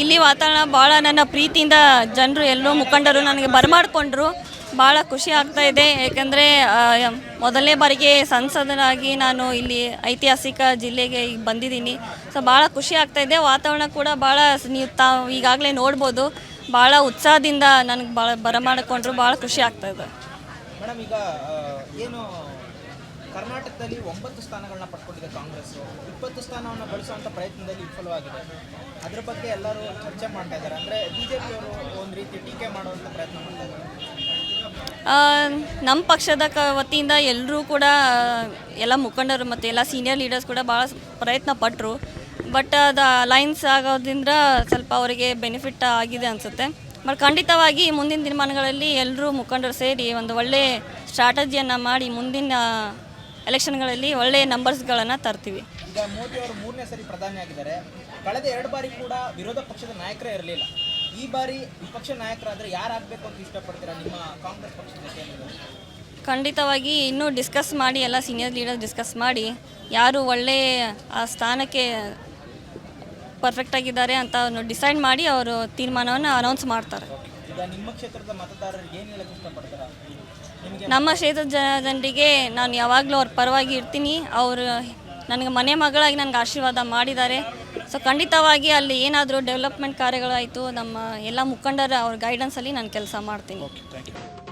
ಇಲ್ಲಿ ವಾತಾವರಣ ಭಾಳ ನನ್ನ ಪ್ರೀತಿಯಿಂದ ಜನರು ಎಲ್ಲರೂ ಮುಖಂಡರು ನನಗೆ ಬರಮಾಡಿಕೊಂಡ್ರು. ಭಾಳ ಖುಷಿ ಆಗ್ತಾ ಇದೆ. ಏಕೆಂದರೆ ಮೊದಲನೇ ಬಾರಿಗೆ ಸಂಸದನಾಗಿ ನಾನು ಇಲ್ಲಿ ಐತಿಹಾಸಿಕ ಜಿಲ್ಲೆಗೆ ಈಗ ಬಂದಿದ್ದೀನಿ. ಸೊ ಭಾಳ ಖುಷಿ ಆಗ್ತಾ ಇದೆ. ವಾತಾವರಣ ಕೂಡ ಭಾಳ ನೀವು ತಾವು ಈಗಾಗಲೇ ನೋಡ್ಬೋದು. ಭಾಳ ಉತ್ಸಾಹದಿಂದ ನನಗೆ ಭಾಳ ಬರಮಾಡಿಕೊಂಡ್ರು. ಭಾಳ ಖುಷಿ ಆಗ್ತಾ ಇದೆ. ಕರ್ನಾಟಕದಲ್ಲಿ ಒಂಬತ್ತು ಸ್ಥಾನಗಳನ್ನ ಪಡ್ಕೊಂಡಿದೆ ಕಾಂಗ್ರೆಸ್. ಇಪ್ಪತ್ತು ಸ್ಥಾನವನ್ನು ಬಳಸುವಂಥ ಪ್ರಯತ್ನದಲ್ಲಿ ವಿಫಲವಾಗಿದೆ ಅದರ ಬಗ್ಗೆ ಎಲ್ಲರೂ ಚರ್ಚೆ ಮಾಡ್ತಾ ಇದ್ದಾರೆ. ಅಂದರೆ ಬಿ ಜೆ ಪಿಯವರು ಒಂದು ರೀತಿ ಟೀಕೆ ಮಾಡುವಂಥ ಪ್ರಯತ್ನ ಮಾಡ್ತಾ ಇದ್ದಾರೆ. ನಮ್ಮ ಪಕ್ಷದ ಕ, ವತಿಯಿಂದ ಎಲ್ಲರೂ ಕೂಡ, ಎಲ್ಲ ಮುಖಂಡರು ಮತ್ತು ಎಲ್ಲ ಸೀನಿಯರ್ ಲೀಡರ್ಸ್ ಕೂಡ ಭಾಳ ಪ್ರಯತ್ನ ಪಟ್ಟರು ಬಟ್ ಅದು ಅಲೈನ್ಸ್ ಆಗೋದ್ರಿಂದ ಸ್ವಲ್ಪ ಅವರಿಗೆ ಬೆನಿಫಿಟ್ ಆಗಿದೆ ಅನಿಸುತ್ತೆ. ಬಟ್ ಖಂಡಿತವಾಗಿ ಮುಂದಿನ ದಿನಮಾನಗಳಲ್ಲಿ ಎಲ್ಲರೂ ಮುಖಂಡರು ಸೇರಿ ಒಂದು ಒಳ್ಳೆ ಸ್ಟ್ರಾಟಜಿಯನ್ನು ಮಾಡಿ ಮುಂದಿನ ಎಲೆಕ್ಷನ್ಗಳಲ್ಲಿ ಒಳ್ಳೆಯ ನಂಬರ್ಸ್ಗಳನ್ನು ತರ್ತೀವಿ. ಈಗ ಮೋದಿ ಅವರು ಮೂರನೇ ಸರಿ ಪ್ರಧಾನಿ ಆಗಿದ್ದಾರೆ. ಕಳೆದ ಎರಡು ಬಾರಿ ಕೂಡ ವಿರೋಧ ಪಕ್ಷದ ನಾಯಕರೇ ಇರಲಿಲ್ಲ. ಈ ಬಾರಿ ವಿಪಕ್ಷ ನಾಯಕರಾದರೆ ಯಾರಾಗಬೇಕು ಅಂತ ಇಷ್ಟಪಡ್ತೀರಾ ನಿಮ್ಮ ಕಾಂಗ್ರೆಸ್ ಪಕ್ಷದ ಜೊತೆ ಖಂಡಿತವಾಗಿ ಇನ್ನೂ ಡಿಸ್ಕಸ್ ಮಾಡಿ ಎಲ್ಲ ಸೀನಿಯರ್ ಲೀಡರ್ ಡಿಸ್ಕಸ್ ಮಾಡಿ ಯಾರು ಒಳ್ಳೆಯ ಆ ಸ್ಥಾನಕ್ಕೆ ಪರ್ಫೆಕ್ಟ್ ಆಗಿದ್ದಾರೆ ಅಂತ ಡಿಸೈಡ್ ಮಾಡಿ ಅವರು ತೀರ್ಮಾನವನ್ನು ಅನೌನ್ಸ್ ಮಾಡ್ತಾರೆ. ನಿಮ್ಮ ಕ್ಷೇತ್ರದ ಮತದಾರರಿಗೆ ಏನು ಹೇಳಕ್ಕೆ ಇಷ್ಟಪಡ್ತೀರಾ? ನಮ್ಮ ಕ್ಷೇತ್ರದ ಜನ ಜನರಿಗೆ ನಾನು ಯಾವಾಗಲೂ ಅವ್ರ ಪರವಾಗಿ ಇರ್ತೀನಿ. ಅವರು ನನಗೆ ಮನೆ ಮಗಳಾಗಿ ನನಗೆ ಆಶೀರ್ವಾದ ಮಾಡಿದ್ದಾರೆ. ಸೊ ಖಂಡಿತವಾಗಿ ಅಲ್ಲಿ ಏನಾದರೂ ಡೆವಲಪ್ಮೆಂಟ್ ಕಾರ್ಯಗಳಾಯಿತು ನಮ್ಮ ಎಲ್ಲ ಮುಖಂಡರ ಅವ್ರ ಗೈಡೆನ್ಸಲ್ಲಿ ನಾನು ಕೆಲಸ ಮಾಡ್ತೀನಿ. Thank you